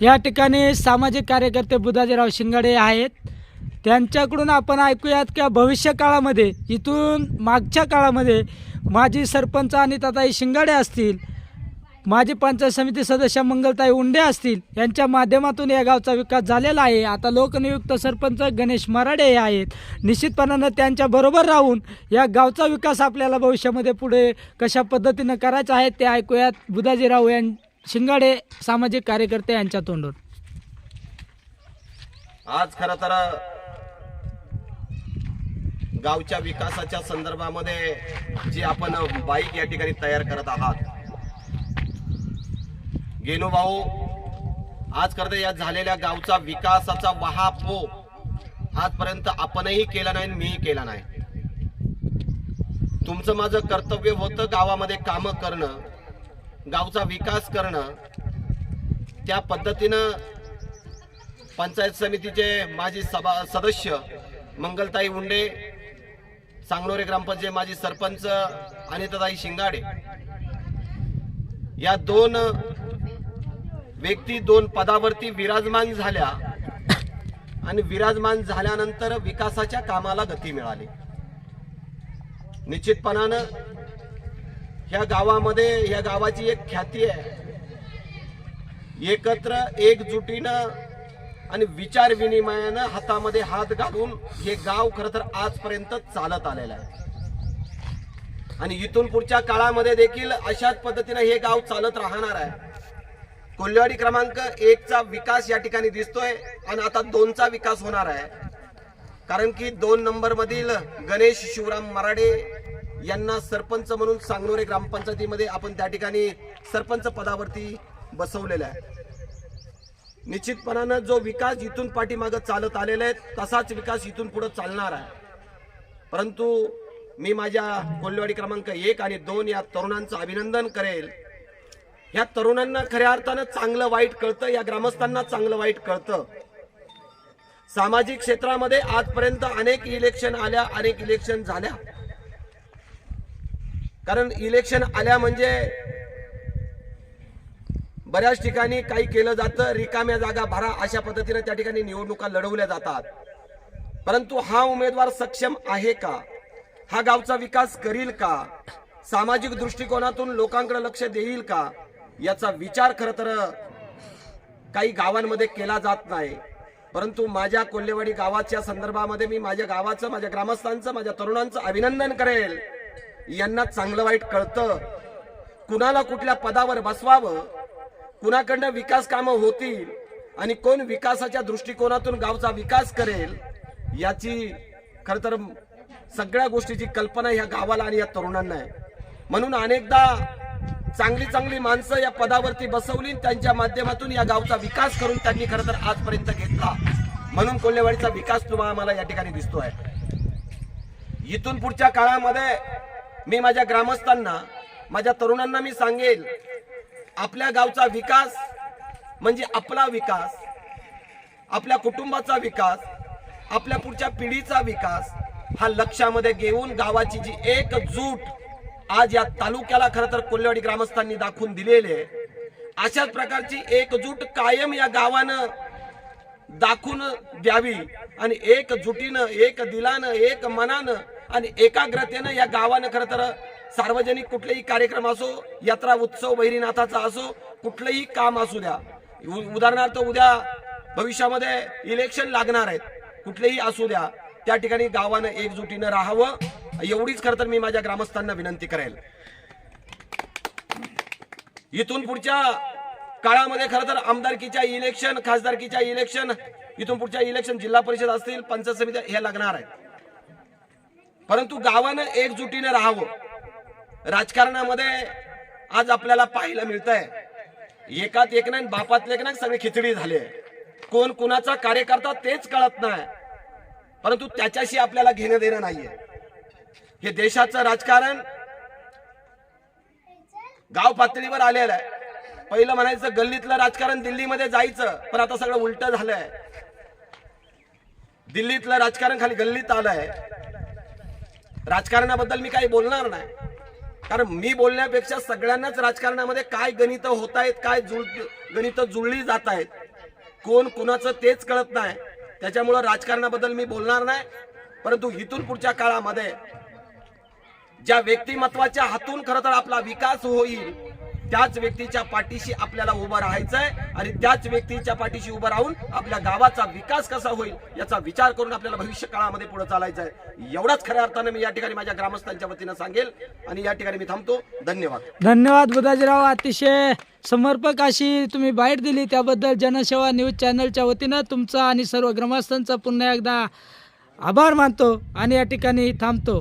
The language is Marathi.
या ठिकाणी सामाजिक कार्यकर्ते बुधाजीराव शिंगाडे आहेत. त्यांच्याकडून आपण ऐकूयात की भविष्य काळामध्ये इथून मागच्या काळामध्ये माजी सरपंच आणि ताताई शिंगाडे असतील माजी पंचायत समिती सदस्य मंगलताई उंडे असतील यांच्या माध्यमातून या गावचा विकास झालेला आहे. आता लोकनियुक्त सरपंच गणेश मराडे हे आहेत. निश्चितपणानं त्यांच्याबरोबर राहून या गावचा विकास आपल्याला भविष्यामध्ये पुढे कशा पद्धतीनं करायचा आहे ते ऐकूयात बुधाजीराव यां शिंगाडे सामाजिक कार्यकर्ते यांच्या तोंडून. आज खर तर गावच्या विकासाच्या संदर्भामध्ये जी आपण बाईक या ठिकाणी तयार करत आहात. गेनो भाऊ आज खरं तर या झालेल्या गावचा विकासाचा महापो आजपर्यंत आपणही केला नाही आणि मीही केला नाही. तुमचं माझं कर्तव्य होतं गावामध्ये कामं करणं. गावचा विकास करणं त्या पद्धतीनं पंचायत समितीचे माजी सभा सदस्य मंगलताई उंडे सांगलोरे ग्रामपंचायत माजी सरपंच अनिताताई शिंगाडे या दोन व्यक्ती दोन पदावरती विराजमान झाल्या आणि विराजमान झाल्यानंतर विकासाच्या कामाला गती मिळाली. निश्चितपणानं ह्या गावामध्ये ह्या गावाची एक ख्याती आहे. एकत्र एकजुटीनं आणि विचार विनिमयानं हातामध्ये हात घालून हे गाव खरं तर आजपर्यंत चालत आलेलं आहे. आणि इथून पुढच्या काळामध्ये देखील अशाच पद्धतीनं हे गाव चालत राहणार आहे. कोल्हेवाडी क्रमांक एकचा विकास या ठिकाणी दिसतोय आणि आता दोनचा विकास होणार आहे. कारण की दोन नंबर मधील गणेश शिवराम मराडे यांना सरपंच म्हणून सांगलोरे ग्रामपंचायतीमध्ये आपण त्या ठिकाणी सरपंच पदावरती बसवलेलं आहे. निश्चितपणानं जो विकास इथून पाठीमागं चालत आलेला आहे तसाच विकास इथून पुढे चालणार आहे. परंतु मी माझ्या कोल्हेवाडी क्रमांक एक आणि दोन या तरुणांचं अभिनंदन करेल. या तरुणांना खऱ्या अर्थानं चांगलं वाईट कळतं या ग्रामस्थांना चांगलं वाईट कळतं. सामाजिक क्षेत्रामध्ये आजपर्यंत अनेक इलेक्शन आल्या अनेक इलेक्शन झाल्या. कारण इलेक्शन आल्या म्हणजे बऱ्याच ठिकाणी काही केलं जातं रिकाम्या जागा भरा अशा पद्धतीने त्या ठिकाणी निवडणुका लढवल्या जातात. परंतु हा उमेदवार सक्षम आहे का? हा गावचा विकास करील का? सामाजिक दृष्टिकोनातून लोकांकडे लक्ष देईल का? याचा विचार खरं तर काही गावांमध्ये केला जात नाही. परंतु माझ्या कोल्हेवाडी गावाच्या संदर्भामध्ये मी माझ्या गावाचं माझ्या ग्रामस्थांचं माझ्या तरुणांचं अभिनंदन करेल. यांना चांगलं वाईट कळतं. कुणाला कुठल्या पदावर बसवावं कुणाकडनं विकास कामं होतील आणि कोण विकासाच्या दृष्टिकोनातून गावचा विकास करेल याची खर तर सगळ्या गोष्टीची कल्पना ह्या गावाला आणि या तरुणांना आहे. म्हणून अनेकदा चांगली चांगली माणसं या पदावरती बसवली त्यांच्या माध्यमातून या गावचा विकास करून त्यांनी खरं तर आजपर्यंत घेतला. म्हणून कोल्हेवाडीचा विकास तुम्हाला मला या ठिकाणी दिसतोय. इथून पुढच्या काळामध्ये मी माझ्या ग्रामस्थांना माझ्या तरुणांना मी सांगेल आपल्या गावचा विकास म्हणजे आपला विकास आपल्या कुटुंबाचा विकास आपल्या पुढच्या पिढीचा विकास हा लक्षामध्ये घेऊन गावाची जी एकजूट आज या तालुक्याला खरं तर कोल्हेवाडी ग्रामस्थांनी दाखवून दिलेली आहे अशाच प्रकारची एकजूट कायम या गावानं दाखवून द्यावी आणि एकजुटीनं एक दिलानं एक मनानं आणि एकाग्रतेनं या गावानं खरं तर सार्वजनिक कुठलेही कार्यक्रम असो यात्रा उत्सव वैरीनाथाचा असो कुठलंही काम असू द्या. उ- उदाहरणार्थ उद्या भविष्यामध्ये इलेक्शन लागणार आहेत. कुठलेही असू द्या. त्या ठिकाणी गावानं एकजुटीनं राहावं. एवढीच खरं तर मी माझ्या ग्रामस्थांना विनंती करेल. इथून पुढच्या काळामध्ये खरं तर आमदारकीच्या इलेक्शन खासदारकीच्या इलेक्शन इथून पुढच्या इलेक्शन जिल्हा परिषद असतील पंचायत समित्या हे लागणार आहेत. परंतु गावानं एकजुटीनं राहावं. राजकारणामध्ये आज आपल्याला पाहायला मिळतंय. एकात एक नाही बापातले एक नाही सगळे खिचडी झाले कोण कुणाचा कार्यकर्ता तेच कळत नाही. परंतु त्याच्याशी आपल्याला घेणं देणं नाहीये. हे देशाचं राजकारण गाव पातळीवर आलेलं आहे. पहिलं म्हणायचं गल्लीतलं राजकारण दिल्लीमध्ये जायचं पण आता सगळं उलट झालंय. दिल्लीतलं राजकारण खाली गल्लीत आलंय. राजकारणाबद्दल मी काही बोलणार नाही. कारण मी बोलण्यापेक्षा सगळ्यांनाच राजकारणामध्ये काय गणित होत आहेत काय जुळ गणित जुळली जात आहेत कोण कुणाचं तेच कळत नाही. त्याच्यामुळं राजकारणाबद्दल मी बोलणार नाही. परंतु इथून पुढच्या काळामध्ये ज्या व्यक्तिमत्वाच्या हातून खरं तर आपला विकास होईल त्याच व्यक्तीच्या पाठीशी आपल्याला उभं राहायचंय आणि त्याच व्यक्तीच्या पाठीशी उभं राहून आपल्या गावाचा विकास कसा होईल याचा विचार करून आपल्याला भविष्य काळामध्ये पुढे चालायचं आहे एवढाच खऱ्या अर्थानं मी या ठिकाणी माझ्या ग्रामस्थांच्या वतीनं सांगेल आणि या ठिकाणी मी थांबतो. धन्यवाद. धन्यवाद बुधाजीराव. अतिशय समर्पक अशी तुम्ही बाईट दिली. त्याबद्दल जनसेवा न्यूज चॅनलच्या वतीनं तुमचा आणि सर्व ग्रामस्थांचा पुन्हा एकदा आभार मानतो आणि या ठिकाणी थांबतो.